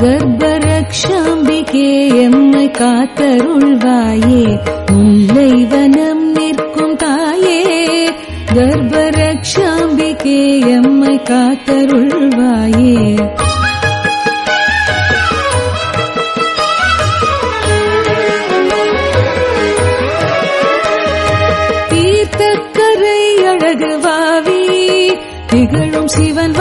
கர்ப்பரக்ஷாம்பிகே எம்மை காத்தருள்வாயே. முல்லை வனம் நிற்கும் தாயே. கர்ப்பரக்ஷாம்பிகே எம்மை காத்தருள்வாயே. தீர்த்தக்கரை அழகுவாவி திகழும் சிவன்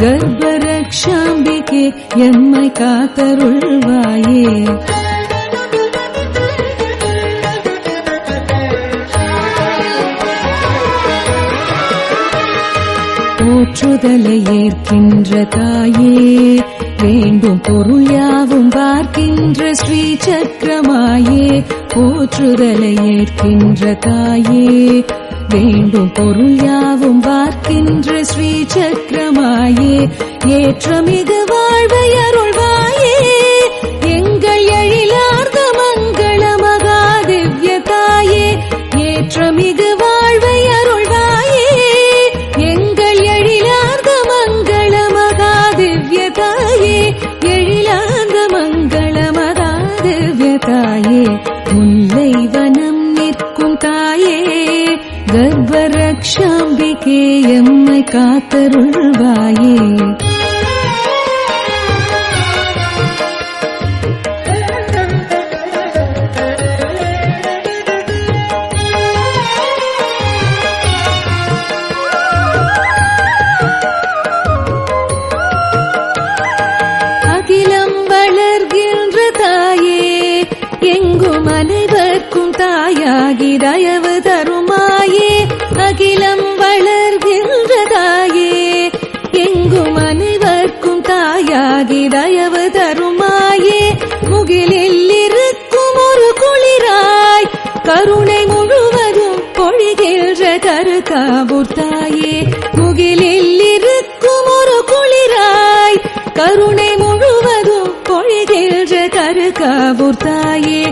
கர்ப்பரக்ஷாம்பிகே எம்மை காத்தருள்வாயே. போற்றுதலை ஏற்கின்ற தாயே வேண்டும் பொருள் யாவும் பார்க்கின்ற ஸ்ரீ சக்கரமாயே போற்றுதலை ஏற்கின்ற தாயே வேண்டும் பொருள் யாவும் பார்க்கின்ற ஸ்ரீ சக்கர சக்கரமாயே ஏற்றமிகு வாழ்வை அருள்வாயே. எங்கள் எழிலார்ந்த மங்கள மகாதிவ்ய தாயே ஏற்றமிகு வாழ்வை அருள்வாயே. எங்கள் எழிலார்ந்த மங்கள மகாதிவ்ய தாயே எழிலார்ந்த மங்கள மகாதிவ்ய தாயே. முல்லை வனம் நிற்கும் தாயே கர்ப்பரக்ஷா காக்கே எம்மை காத்தருள்வாயே. கருணை முழுவதும் பொழிகின்ற கருக்காபூர் தாயே முகிலில் இருக்கும் ஒரு குளிராய் கருணை முழுவதும் பொழிகின்ற கருக்காபூர் தாயே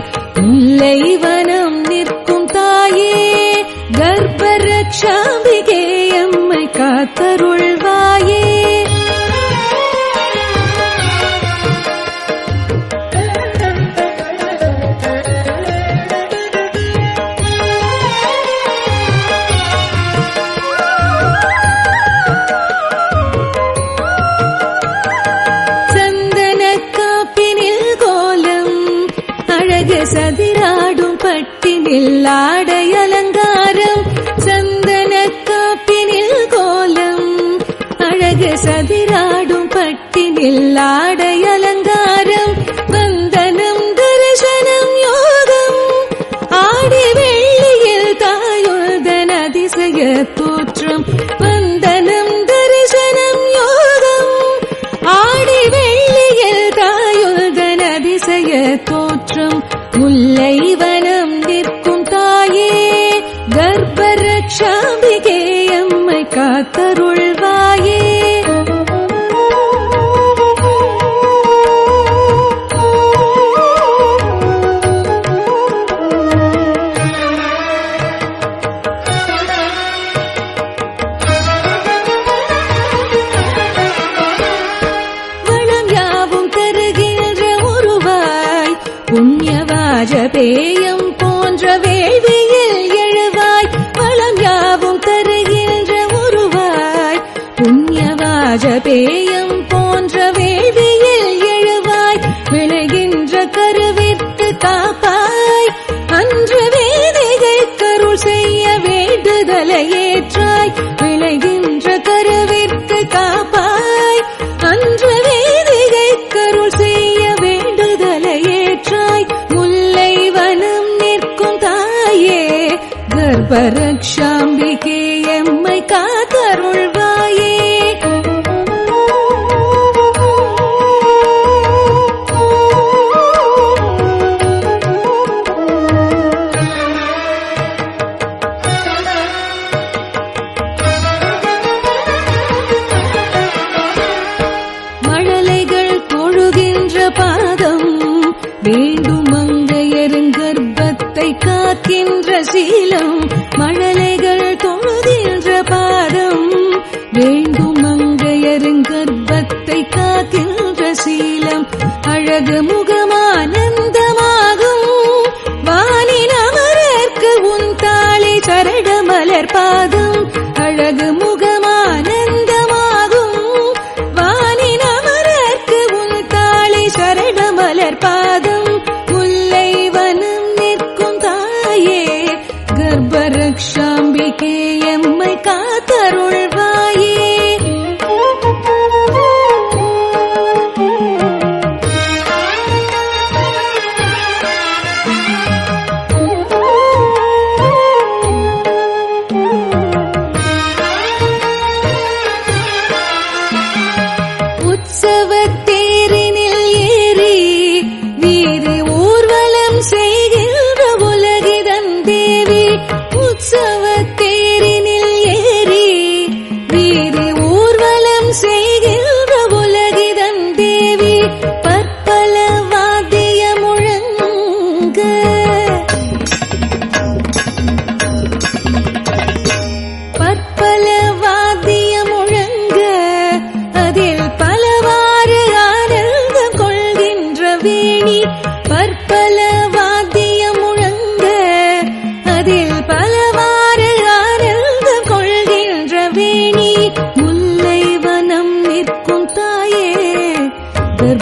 பேயம் போன்ற வேள்வியில் எழுவாய் வளம் யாவும் தருகின்ற உருவாய். புண்ணியவாஜபேயம் போன்ற परक्षा கர்ப்பரக்ஷாம்பிகே எம்மை காத்தருள்வாயே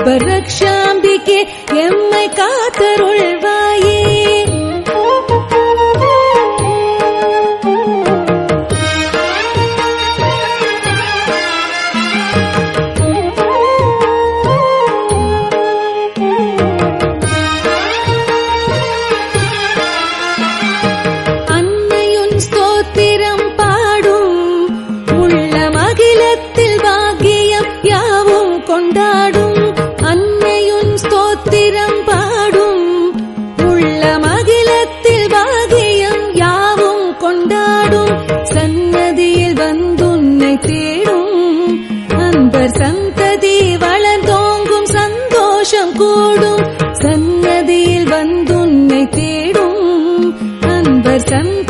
रक्षाम्बिके एम् का करो கரம்